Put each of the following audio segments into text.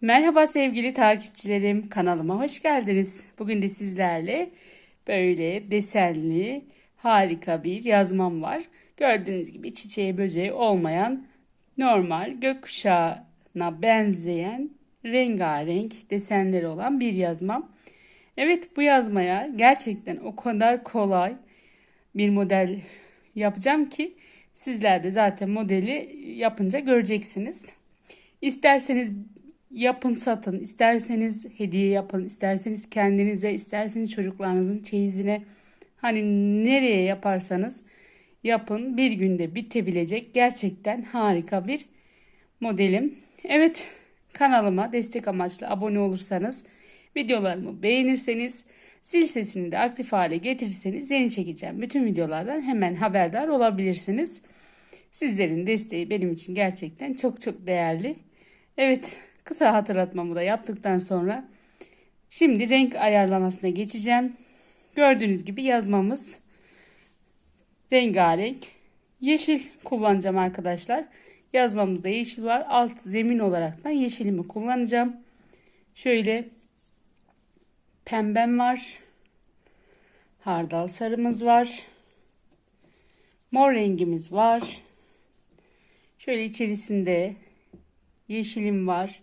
Merhaba sevgili takipçilerim, kanalıma hoş geldiniz. Bugün de sizlerle böyle desenli harika bir yazmam var. Gördüğünüz gibi çiçeği böceği olmayan normal gökkuşağına benzeyen rengarenk desenleri olan bir yazmam. Evet bu yazmaya gerçekten o kadar kolay bir model yapacağım ki sizler de zaten modeli yapınca göreceksiniz. İsterseniz yapın satın, isterseniz hediye yapın, isterseniz kendinize, isterseniz çocuklarınızın çeyizine hani nereye yaparsanız yapın bir günde bitebilecek gerçekten harika bir modelim. Evet kanalıma destek amaçlı abone olursanız videolarımı beğenirseniz zil sesini de aktif hale getirirseniz yeni çekeceğim bütün videolardan hemen haberdar olabilirsiniz. Sizlerin desteği benim için gerçekten çok çok değerli. Evet kısa hatırlatmamı da yaptıktan sonra şimdi renk ayarlamasına geçeceğim. Gördüğünüz gibi yazmamız rengarenk. Yeşil kullanacağım arkadaşlar. Yazmamızda yeşil var. Alt zemin olarak da yeşilimi kullanacağım. Şöyle pembem var. Hardal sarımız var. Mor rengimiz var. Şöyle içerisinde yeşilim var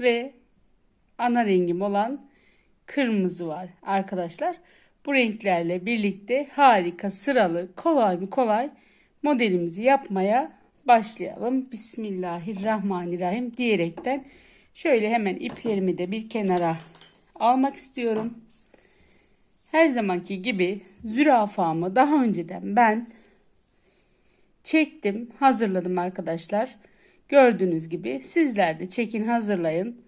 ve ana rengim olan kırmızı var arkadaşlar. Bu renklerle birlikte harika sıralı kolay mı kolay modelimizi yapmaya başlayalım. Bismillahirrahmanirrahim diyerekten şöyle hemen iplerimi de bir kenara almak istiyorum. Her zamanki gibi zürafamı daha önceden ben çektim, hazırladım arkadaşlar. Gördüğünüz gibi sizler de çekin hazırlayın.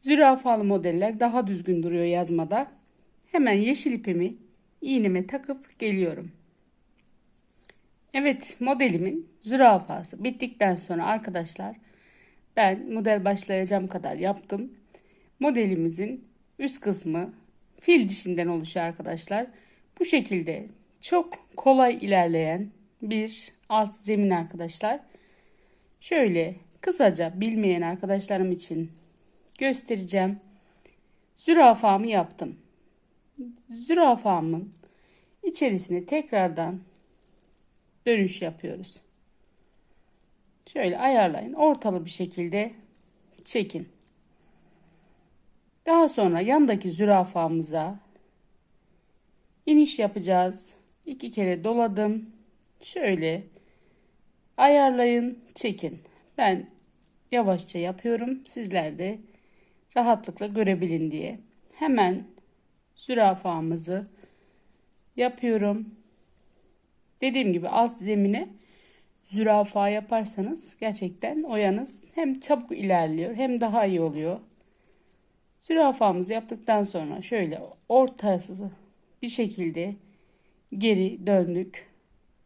Zürafalı modeller daha düzgün duruyor yazmada. Hemen yeşil ipimi iğneme takıp geliyorum. Evet modelimin zürafası bittikten sonra arkadaşlar ben model başlayacağım kadar yaptım. Modelimizin üst kısmı fil dişinden oluşuyor arkadaşlar. Bu şekilde çok kolay ilerleyen bir alt zemin arkadaşlar. Şöyle kısaca bilmeyen arkadaşlarım için göstereceğim. Zürafamı yaptım. Zürafamın içerisine tekrardan dönüş yapıyoruz. Şöyle ayarlayın. Ortalı bir şekilde çekin. Daha sonra yandaki zürafamıza iniş yapacağız. İki kere doladım. Şöyle ayarlayın, çekin. Ben yavaşça yapıyorum. Sizler de rahatlıkla görebilin diye. Hemen zürafamızı yapıyorum. Dediğim gibi alt zemine zürafa yaparsanız gerçekten oyanız hem çabuk ilerliyor hem daha iyi oluyor. Zürafamızı yaptıktan sonra şöyle ortası bir şekilde geri döndük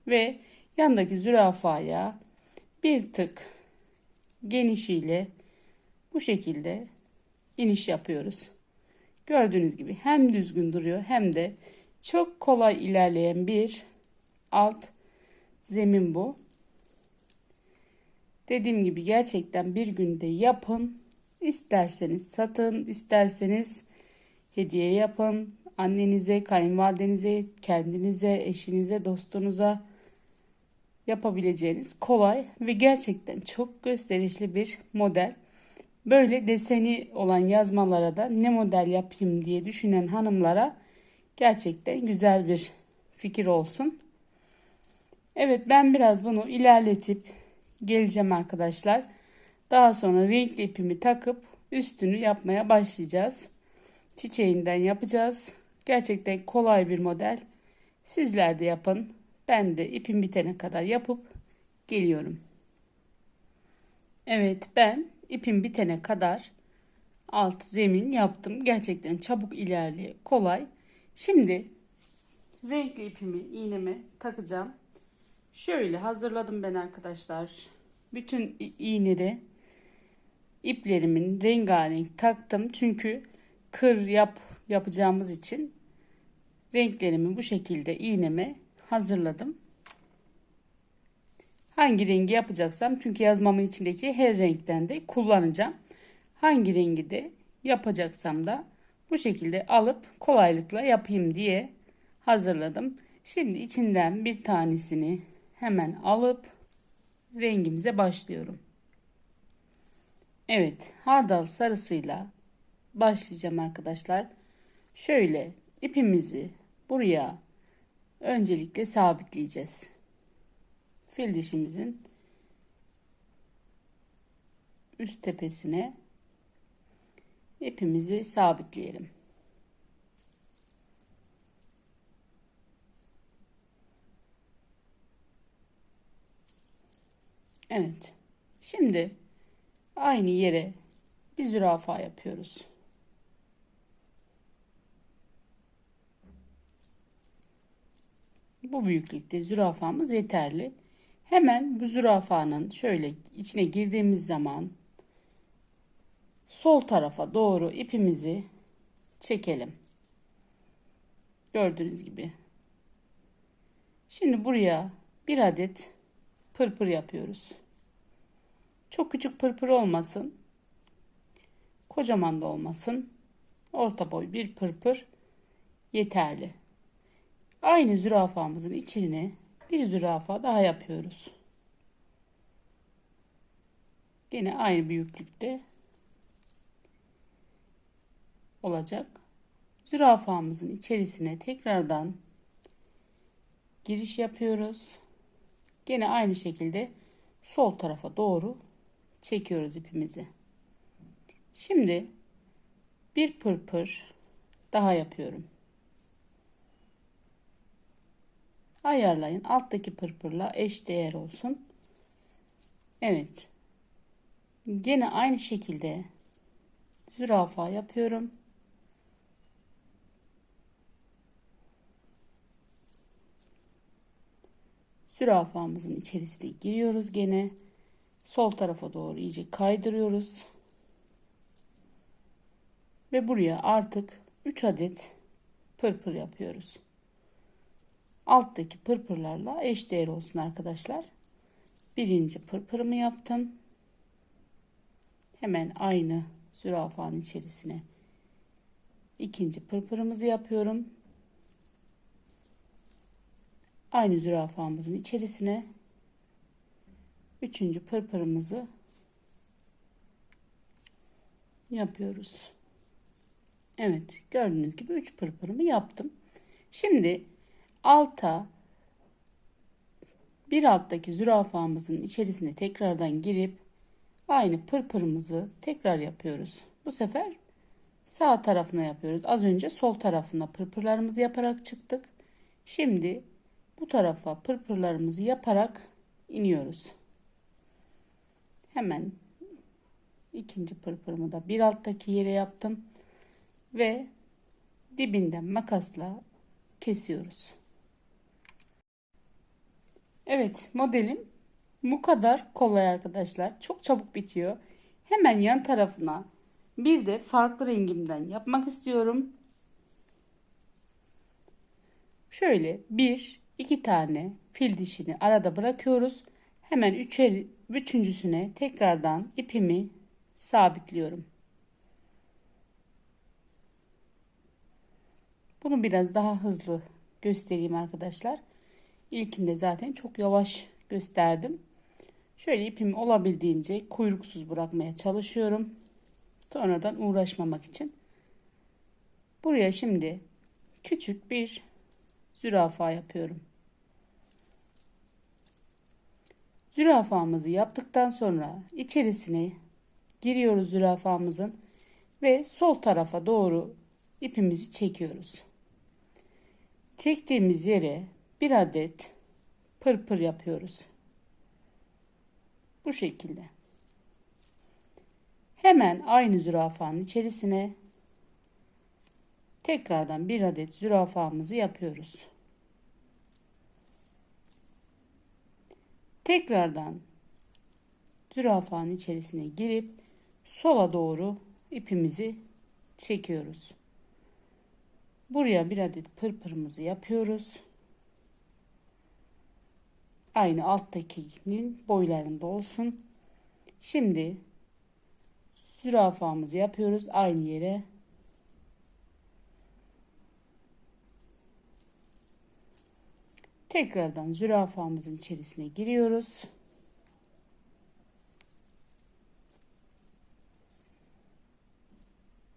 ve yandaki zürafaya bir tık genişiyle bu şekilde iniş yapıyoruz. Gördüğünüz gibi hem düzgün duruyor hem de çok kolay ilerleyen bir alt zemin bu. Dediğim gibi gerçekten bir günde yapın. İsterseniz satın, isterseniz hediye yapın. Annenize, kayınvalidenize, kendinize, eşinize, dostunuza yapabileceğiniz kolay ve gerçekten çok gösterişli bir model. Böyle deseni olan yazmalara da ne model yapayım diye düşünen hanımlara gerçekten güzel bir fikir olsun. Evet ben biraz bunu ilerletip geleceğim arkadaşlar. Daha sonra renkli ipimi takıp üstünü yapmaya başlayacağız. Çiçeğinden yapacağız. Gerçekten kolay bir model. Sizler de yapın. Ben de ipim bitene kadar yapıp geliyorum. Evet ben ipim bitene kadar alt zemin yaptım. Gerçekten çabuk ilerliyor. Kolay. Şimdi renkli ipimi iğneme takacağım. Şöyle hazırladım ben arkadaşlar. Bütün iğnede iplerimin rengarenk taktım. Çünkü kır yap yapacağımız için renklerimi bu şekilde iğneme hazırladım. Hangi rengi yapacaksam çünkü yazmamın içindeki her renkten de kullanacağım. hangi rengi de yapacaksam da bu şekilde alıp kolaylıkla yapayım diye hazırladım. Şimdi içinden bir tanesini hemen alıp rengimize başlıyorum. Evet, hardal sarısıyla başlayacağım arkadaşlar. Şöyle ipimizi buraya öncelikle sabitleyeceğiz. Fil dişimizin üst tepesine ipimizi sabitleyelim. Evet. Şimdi aynı yere bir zürafa yapıyoruz. Bu büyüklükte zürafamız yeterli. Hemen bu zürafanın şöyle içine girdiğimiz zaman sol tarafa doğru ipimizi çekelim. Gördüğünüz gibi. Şimdi buraya bir adet pırpır yapıyoruz. Çok küçük pırpır olmasın. Kocaman da olmasın. Orta boy bir pırpır yeterli. Aynı zürafamızın içine bir zürafa daha yapıyoruz. Yine aynı büyüklükte olacak. Zürafamızın içerisine tekrardan giriş yapıyoruz. Yine aynı şekilde sol tarafa doğru çekiyoruz ipimizi. Şimdi bir pırpır daha yapıyorum. Ayarlayın. Alttaki pırpırla eş değer olsun. Evet. Gene aynı şekilde zürafa yapıyorum. Zürafamızın içerisine giriyoruz gene. Sol tarafa doğru iyice kaydırıyoruz. Ve buraya artık 3 adet pırpır yapıyoruz. Alttaki pırpırlarla eşdeğer olsun arkadaşlar. Birinci pırpırımı yaptım. Hemen aynı zürafanın içerisine ikinci pırpırımızı yapıyorum aynı zürafamızın içerisine üçüncü pırpırımızı yapıyoruz. Evet gördüğünüz gibi üç pırpırımı yaptım. Şimdi alta bir alttaki zürafamızın içerisine tekrardan girip aynı pırpırımızı tekrar yapıyoruz. Bu sefer sağ tarafına yapıyoruz. Az önce sol tarafına pırpırlarımızı yaparak çıktık. Şimdi bu tarafa pırpırlarımızı yaparak iniyoruz. Hemen ikinci pırpırımı da bir alttaki yere yaptım ve dibinden makasla kesiyoruz. Evet modelim bu kadar kolay arkadaşlar. Çok çabuk bitiyor. Hemen yan tarafına bir de farklı rengimden yapmak istiyorum. Şöyle bir iki tane fil dişini arada bırakıyoruz. Hemen üçer, üçüncüsüne tekrardan ipimi sabitliyorum. Bunu biraz daha hızlı göstereyim arkadaşlar. İlkinde zaten çok yavaş gösterdim. Şöyle ipimi olabildiğince kuyruksuz bırakmaya çalışıyorum. Sonradan uğraşmamak için. Buraya şimdi küçük bir zürafa yapıyorum. Zürafamızı yaptıktan sonra içerisine giriyoruz zürafamızın ve sol tarafa doğru ipimizi çekiyoruz. Çektiğimiz yere bir adet pırpır yapıyoruz. Bu şekilde. Hemen aynı zürafanın içerisine tekrardan bir adet zürafamızı yapıyoruz. Tekrardan zürafanın içerisine girip sola doğru ipimizi çekiyoruz. Buraya bir adet pırpırımızı yapıyoruz. Aynı alttakinin boylarında olsun. Şimdi zürafamızı yapıyoruz aynı yere. Tekrardan zürafamızın içerisine giriyoruz.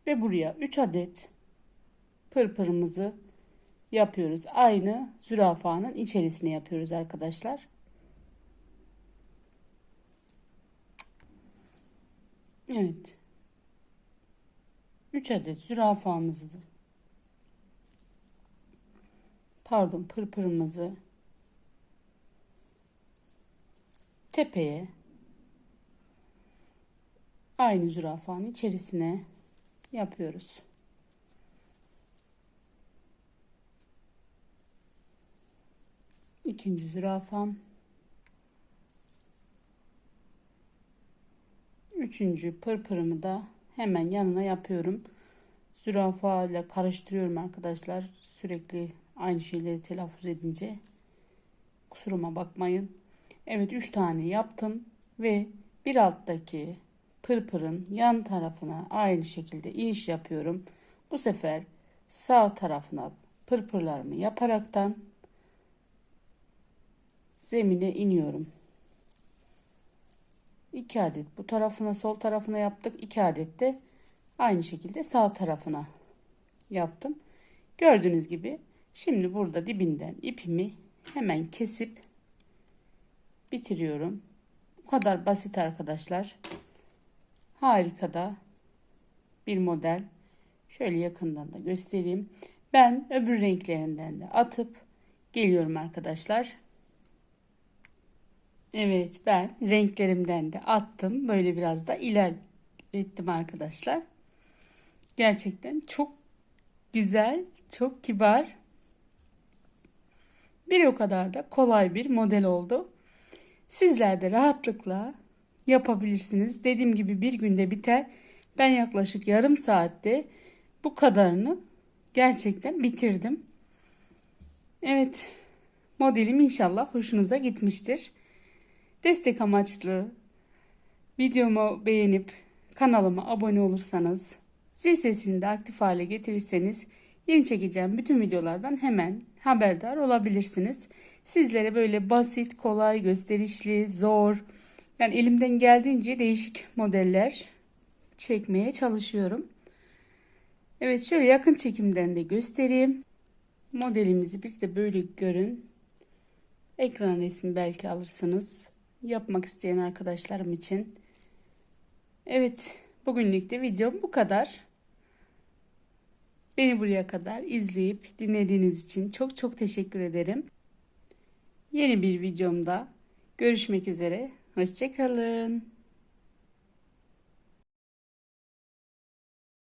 Ve buraya 3 adet pırpırımızı yapıyoruz. Aynı zürafanın içerisine yapıyoruz arkadaşlar. Evet. 3 adet zürafamızı pardon pırpırımızı tepeye aynı zürafanın içerisine yapıyoruz. İkinci zürafam. Üçüncü pırpırımı da hemen yanına yapıyorum. Zürafa ile karıştırıyorum arkadaşlar. Sürekli aynı şeyleri telaffuz edince kusuruma bakmayın. Evet 3 tane yaptım ve bir alttaki pırpırın yan tarafına aynı şekilde iniş yapıyorum. Bu sefer sağ tarafına pırpırlarımı yaparaktan zemine iniyorum. 2 adet bu tarafına sol tarafına yaptık. 2 adet de aynı şekilde sağ tarafına yaptım. Gördüğünüz gibi şimdi burada dibinden ipimi hemen kesip bitiriyorum. Bu kadar basit arkadaşlar. Harika da bir model. Şöyle yakından da göstereyim. Ben öbür renklerinden de atıp geliyorum arkadaşlar. Evet ben renklerimden de attım. Böyle biraz da ilerlettim arkadaşlar. Gerçekten çok güzel, çok kibar. Bir o kadar da kolay bir model oldu. Sizler de rahatlıkla yapabilirsiniz. Dediğim gibi bir günde biter. Ben yaklaşık yarım saatte bu kadarını gerçekten bitirdim. Evet modelim inşallah hoşunuza gitmiştir. Destek amaçlı videomu beğenip kanalıma abone olursanız zil sesini de aktif hale getirirseniz yeni çekeceğim bütün videolardan hemen haberdar olabilirsiniz. Sizlere böyle basit, kolay, gösterişli, zor, yani elimden geldiğince değişik modeller çekmeye çalışıyorum. Evet şöyle yakın çekimden de göstereyim. Modelimizi bir de böyle görün. Ekran resmi belki alırsınız. Yapmak isteyen arkadaşlarım için. Evet bugünlük de videom bu kadar. Beni buraya kadar izleyip dinlediğiniz için çok çok teşekkür ederim. Yeni bir videomda görüşmek üzere. Hoşçakalın.